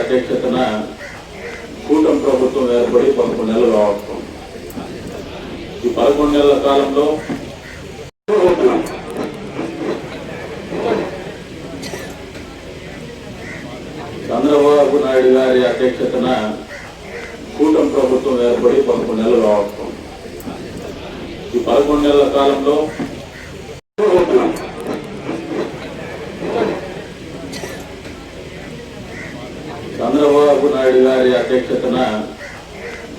అధ్యక్షతన కూటమి ప్రభుత్వం ఏర్పడి పదకొండు నెలలు కావచ్చు ఈ పదకొండు నెలల కాలంలో చంద్రబాబు నాయుడు గారి అధ్యక్షతన కూటమి ప్రభుత్వం ఏర్పడి పదకొండు నెలలు కావచ్చు ఈ పదకొండు నెలల కాలంలో చంద్రబాబు నాయుడు గారి అధ్యక్షతన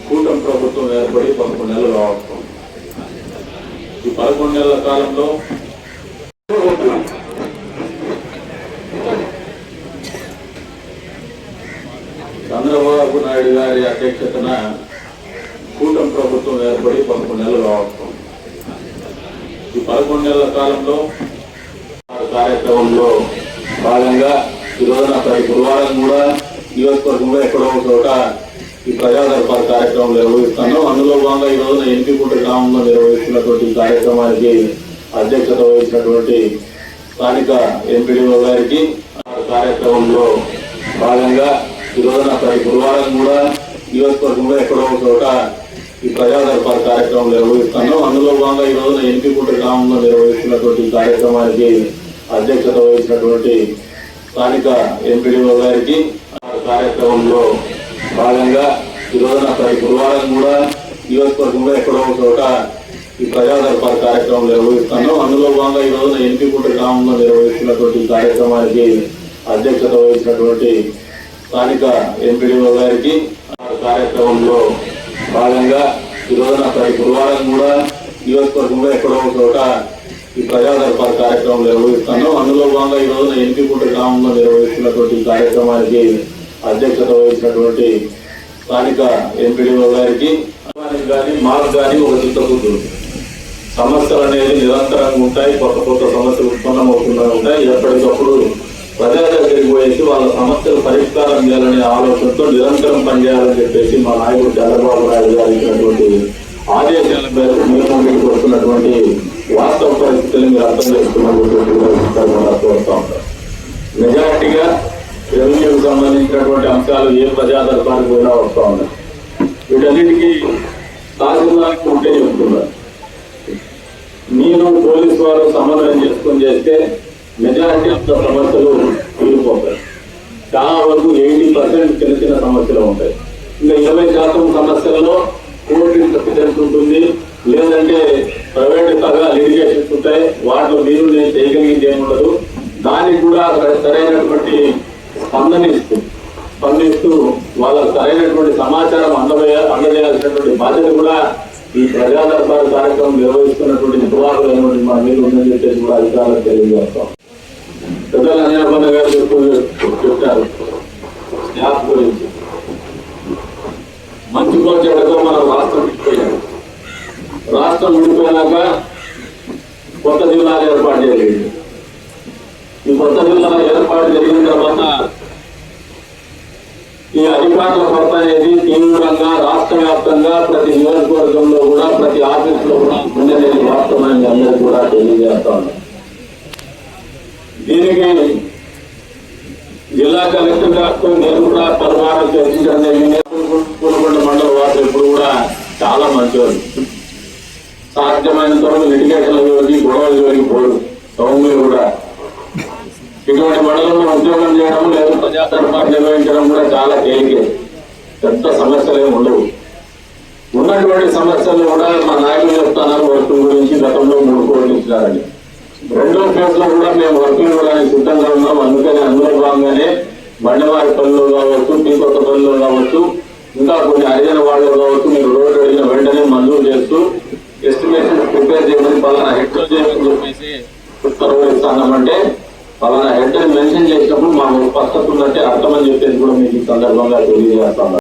కూటమి ప్రభుత్వం ఏర్పడి పదకొండు నెలలు రావటం ఈ పదకొండు నెలల కాలంలో చంద్రబాబు నాయుడు గారి అధ్యక్షతన కూటమి ప్రభుత్వం ఏర్పడి పదకొండు నెలలు రావటం ఈ పదకొండు నెలల కాలంలో కార్యక్రమంలో భాగంగా ఈరోజు రోజున ప్రతి గురువారం కూడా నియోజకవర్గంలో ఎక్కడో చోట ఈ ప్రజా కార్యక్రమం నిర్వహిస్తున్నాం అందులో భాగంగా ఈ రోజున ఎన్పికుంట గ్రామంలో నిర్వహిస్తున్నటువంటి కార్యక్రమానికి అధ్యక్షత వహించినటువంటి స్థానిక ఎంపీడీఓ గారికి ఆ కార్యక్రమంలో భాగంగా ఈ రోజున ప్రతి గురువారం కూడా నియోజకవర్గంలో ఎక్కడో చోట ఈ ప్రజా కార్యక్రమం నిర్వహిస్తున్నాం అందులో భాగంగా ఈ రోజున ఎన్పికుంట గ్రామంలో నిర్వహిస్తున్నటువంటి కార్యక్రమానికి అధ్యక్షత వహించినటువంటి స్థానిక ఎంపీడీఓ గారికి కార్యక్రమంలో భాగంగా ఈ రోజున ప్రతి గురువారం కూడా నియోజకవర్గంలో ఎక్కడో ఒక చోట ఈ ప్రజా కార్యక్రమం నిర్వహిస్తున్నాం. అందులో భాగంగా ఈ రోజున ఎన్పికుంట గ్రామంలో నిర్వహిస్తున్నటువంటి కార్యక్రమానికి అధ్యక్షత వహించినటువంటి స్థానిక ఎంపీడీఓ గారికి ఆ కార్యక్రమంలో భాగంగా ఈ రోజున ప్రతి గురువారం కూడా నియోజకవర్గంలో ఎక్కడో ఒక చోట ఈ ప్రజా కార్యక్రమం నిర్వహిస్తున్నాం. అందులో భాగంగా ఈ రోజున ఎన్పికుంట గ్రామంలో నిర్వహిస్తున్నటువంటి కార్యక్రమానికి అధ్యక్షత వహించినటువంటి స్థానిక ఎంపీడీఓ గారికి కానీ మాకు కానీ ఒక చిత్తబుద్ధి సమస్యలు అనేది నిరంతరంగా ఉంటాయి కొత్త కొత్త సమస్యలు ఉత్పన్నమవుతూనే ఉంటాయి. ఎప్పటికప్పుడు ప్రజల దగ్గరికి పోయేసి వాళ్ళ సమస్యలు పరిష్కారం చేయాలనే ఆలోచనతో నిరంతరం పనిచేయాలని చెప్పేసి మా నాయకుడు చంద్రబాబు నాయుడు గారు ఇచ్చినటువంటి ఆదేశాల మేరకు మీరు వస్తున్నటువంటి వాస్తవ పరిస్థితులు మీరు అర్థం చేసుకున్నటువంటి కోరుతా ఉంటారు. మెజారిటీగా రెవెన్యూకి సంబంధించినటువంటి అంశాలు ఏ ప్రజా కూడా వస్తూ ఉన్నాయి. వీటన్నిటికీ తహసీల్దార్కి ఉంటే చెప్తున్నారు మీరు పోలీసు వారు సమన్వయం చేసుకొని చేస్తే మెజారిటీ ఆఫ్ ద సమస్యలు తీరిపోతాయి. చాలా వరకు ఎయిటీ పర్సెంట్ చిన్న చిన్న సమస్యలు ఉంటాయి. ఇంకా ఇరవై శాతం సమస్యలలో కోర్టు ఇంటర్ఫిరెన్స్ ఉంటుంది. లేదంటే ప్రైవేట్ సగా లిటిగేషన్స్ ఉంటాయి. వాటిలో మీరు నేను చేయగలిగింది ఏముండదు. దానికి కూడా సరైనటువంటి స్పందనిస్తూ స్పందిస్తూ వాళ్ళకు సరైనటువంటి సమాచారం అందజేయ అందజేయాల్సినటువంటి బాధ్యత కూడా ఈ ప్రజా దర్బారు కార్యక్రమం నిర్వహిస్తున్నటువంటి నిర్వాహకులైనటువంటి మన మీద ఉందని చెప్పేసి కూడా అధికారులకు తెలియజేస్తాం. పెద్దల అన్యాపన్న గారు చెప్పు చెప్పారు. స్టాఫ్ గురించి. మంచి చెడుతో మనం రాష్ట్రం విడిపోయాం. రాష్ట్రం విడిపోయాక కొత్త జిల్లాలు ఏర్పాటు చేయలేదు ఈ కొత్త జిల్లాల ఏర్పాటు జరిగిన తర్వాత కొరత అనేది తీవ్రంగా రాష్ట్ర వ్యాప్తంగా ప్రతి నియోజకవర్గంలో కూడా ప్రతి ఆఫీస్లో కూడా ఉండేది వాస్తవాన్ని అందరికీ కూడా తెలియజేస్తాను దీనికి జిల్లా కలెక్టర్ గారితో నేను కూడా పరిమాణం చర్చించడం జరిగింది. మండల వారు ఎప్పుడు కూడా చాలా మంచివారు సాధ్యమైనంత వరకు లిటిగేషన్ల జోలికి గొడవల జోలికి పోరు. సౌమ్యులు కూడా. ఇటువంటి మండలంలో ఉద్యోగం చేయడం లేదా ప్రజా నిర్వహించడం కూడా చాలా తేలికే. పెద్ద సమస్యలు ఉండవు. ఉన్నటువంటి సమస్యలు కూడా మా నాయకులు చెప్తాను వర్క్ గురించి గతంలో మూడు కోట్లు ఇచ్చినారని. రెండో ఫేజ్లో కూడా మేము వర్కులు ఇవ్వడానికి సిద్ధంగా ఉన్నాం. అందుకని అందులో భాగంగానే బండవారి పనులు కావచ్చు టీ కొత్త పనులు కావచ్చు ఇంకా కొన్ని హరిజన వాళ్ళు కావచ్చు మీరు రోడ్డు అడిగిన వెంటనే మంజూరు చేస్తూ ఎస్టిమేషన్ ప్రిపేర్ చేయమని పలానా హెడ్ చేయమని చెప్పేసి ఉత్తర్వులు ఇస్తామంటే పలానా హెడ్ మెన్షన్ చేసినప్పుడు మా పద్ధతి ఉన్నట్టే అర్థమని చెప్పేసి కూడా మీకు ఈ సందర్భంగా తెలియజేస్తాను.